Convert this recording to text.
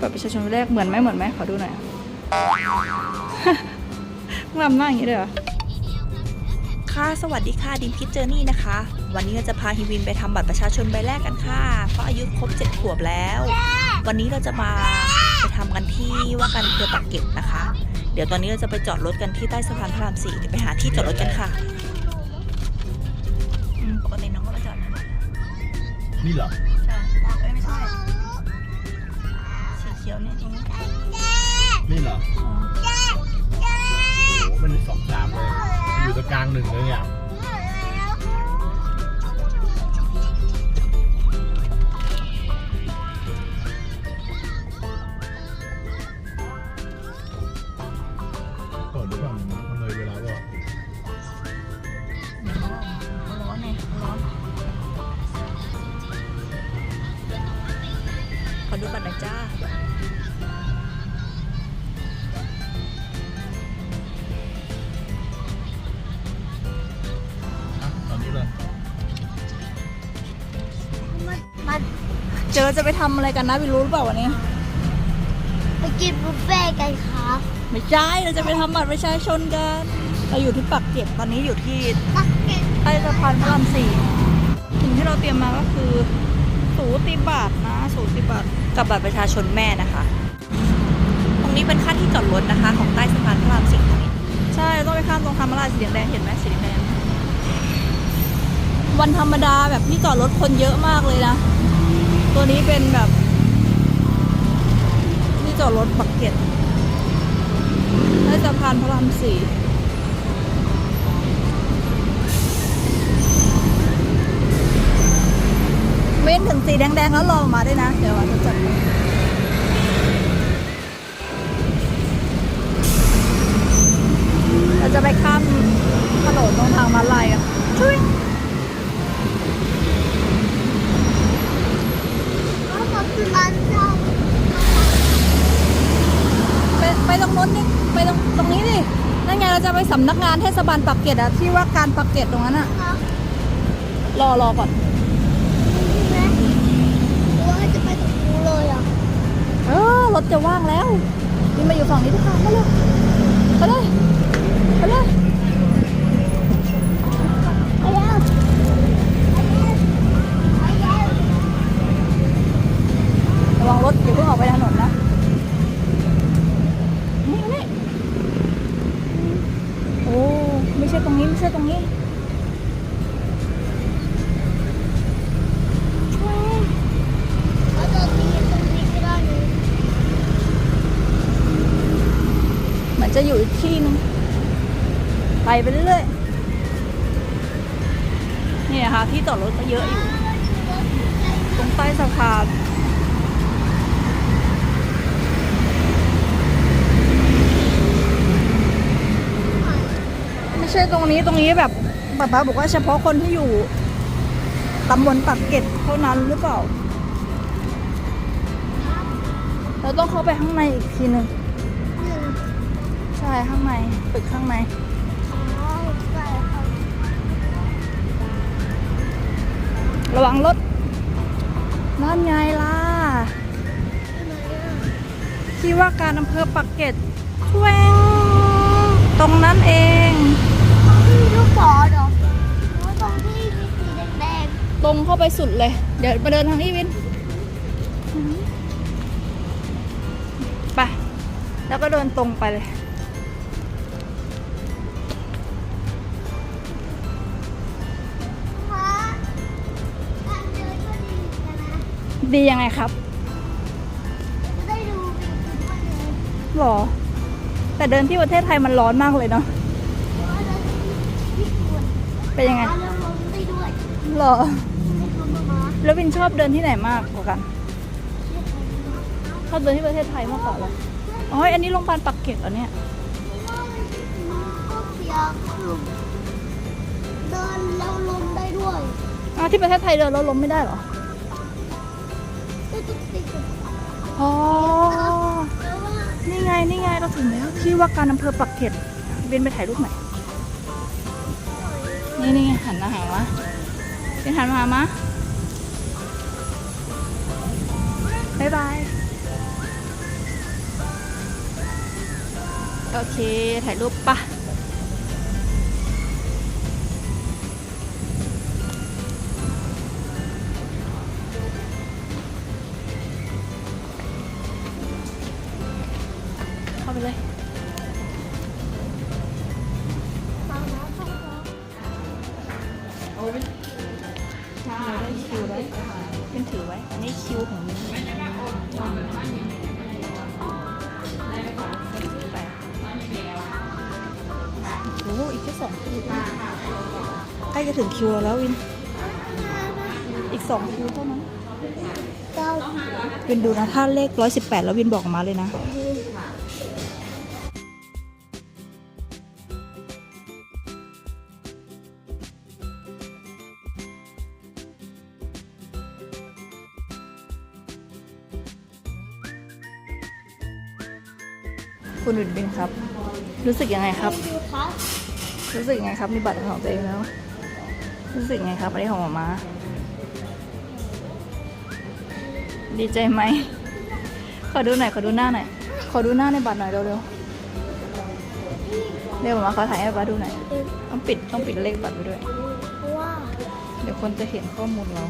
แบบประชาชนใบแรกเหมือนไหมเหมือนไหมขอดูหน่อยงามหน้าอย่างนี้เลยเหรอค่ะสวัสดีค่ะดิมพิจเจอร์นี่นะคะ วันนี้เราจะพาฮิวินไปทำบัตรประชาชนใบแรกกันค่ะ เพราะอายุครบ7ขวบแล้ว วันนี้เราจะมาไปทำกันที่ว่าการอำเภอปากเกร็ดนะคะ เดี๋ยวตอนนี้เราจะไปจอดรถกันที่ใต้สะพานพระรามสี่เดี๋ยวไปหาที่จอดรถกันค่ะอืมปกติน้องก็มาจอดนะนี่เหรอใช่เอ้ กลางหนึ่งเลยเนี่ยก่อนหรือเปล่ามันเลยเวลาว่าร้อนเนี่ยร้อนขอดูบัตรหน่อยจ้า เจอจะไปทำอะไรกันนะวินรู้หรือเปล่าวันนี้ ไปกินบุฟเฟ่ต์กันครับไม่ใช่เราจะไปทำบัตรประชาชนกัน เราอยู่ที่ปักเกร็ดตอนนี้อยู่ที่ปักเก็ตใต้สะพานพระรามสี่สิ่งที่เราเตรียมมาก็คือ สูติบัตรนะ สูติบัตรกับบัตรประชาชนแม่นะคะ ตรงนี้เป็นค่าที่จอดรถนะคะ ของใต้สะพานพระรามสี่ตรงนี้ใช่ต้องไปข้ามตรงทางมาลายสีแดงๆเห็นไหมสีแดง วันธรรมดาแบบที่จอดรถคนเยอะมากเลยนะ ตัวนี้เป็นแบบที่จอดรถปักเกร็ดใต้สะพานพระรามสี่เว้นถึงสีแดงๆแล้วลองมาด้วยนะ เดี๋ยวเราจะจัดให้เราจะไปข้ามถนนตรงทางมาลายกันช่วย แล้วก็คือบ้านเรา ไปไปตรงนู้นนี่ไปตรงตรงนี้ดินั่นไงเรา จะไปสำนักงานเทศบาลปักเกร็ดอะที่ว่าการปักเกร็ดตรงนั้นอะครับรอรอก่อนใช่ไหมหรือว่าจะไปตรงนู้นเลยอะเออรถจะว่างแล้วนี่มาอยู่ฝั่งนี้ดีกว่ามาเลยไปเลยไปเลย ไม่ใช่ตรงนี้ไม่ใช่ตรงนี้แล้วตรงนี้ตรงนี้ก็ได้นี่เหมือนจะอยู่อีกที่นึงไปไปเรื่อยๆนี่นะคะที่จอดรถก็เยอะอยู่ ตรงใต้สะพานไม่ใช่ตรงนี้ตรงนี้แบบป๊าป๊าบอกว่าเฉพาะคนที่อยู่ตำบลปักเกร็ดเท่านั้นหรือเปล่าเราต้องเข้าไปข้างในอีกทีหนึ่งใช่ข้างในตึกข้างในระวังรถนั่นไงล่ะที่ไหนอะที่ว่าการอำเภอปักเกร็ดแวงตรงนั้นเอง งตรงเข้าไปสุดเลย เดี๋ยวมาเดินทางนี้วินไปแล้วก็เดินตรงไปเลยดียังไงครับได้ดูหรอ แต่เดินที่ประเทศไทยมันร้อนมากเลยเนาะ เป็นยังไงหรอ แล้ววินชอบเดินที่ไหนมากกว่ากันเรียกผมมาชอบเดินที่ประเทศไทยมากกว่าเลยอ๋ออันนี้โรงพยาบาลปักเกร็ดเหรอเนี่ยก็เสียคือเดินแล้วลมได้ด้วยอ๋อที่ประเทศไทยเดินแล้วล้มไม่ได้เหรอได้ตุ๊กติ๊กอ๋อแล้วว่านี่ไงนี่ไงเราถึงแล้วที่ว่าการอำเภอปักเกร็ดเบนไปถ่ายรูปหน่อยนี่นี่ไงหันมาหามาเป็นหันมาหามา บ๊ายบาย โอเค ถ่ายรูปปะเข้าไปเลยได้คิวแล้วเป็นถือไว้ อันนี้คิวของมินไป โอ้โหอีกแค่สองคิวใกล้จะถึงคิวแล้ววิน อีกสองคิวเท่านั้นเก้าวินดูนะ ถ้าเลขร้อยสิบแปดแล้ววินบอกมาเลยนะ คุณวินบินครับ รู้สึกยังไงครับ รู้สึกยังไงครับ มีบัตรของตัวเองแล้ว รู้สึกยังไงครับอันนี้ของหมามา ดีใจไหม ขอดูหน่อย ขอดูหน้าหน่อย ขอดูหน้าในบัตรหน่อยเร็วๆ เร็วหมามาขอถ่ายให้บัตรดูหน่อย ต้องปิด ต้องปิดเลขบัตรไปด้วย เดี๋ยวคนจะเห็นข้อมูลเรา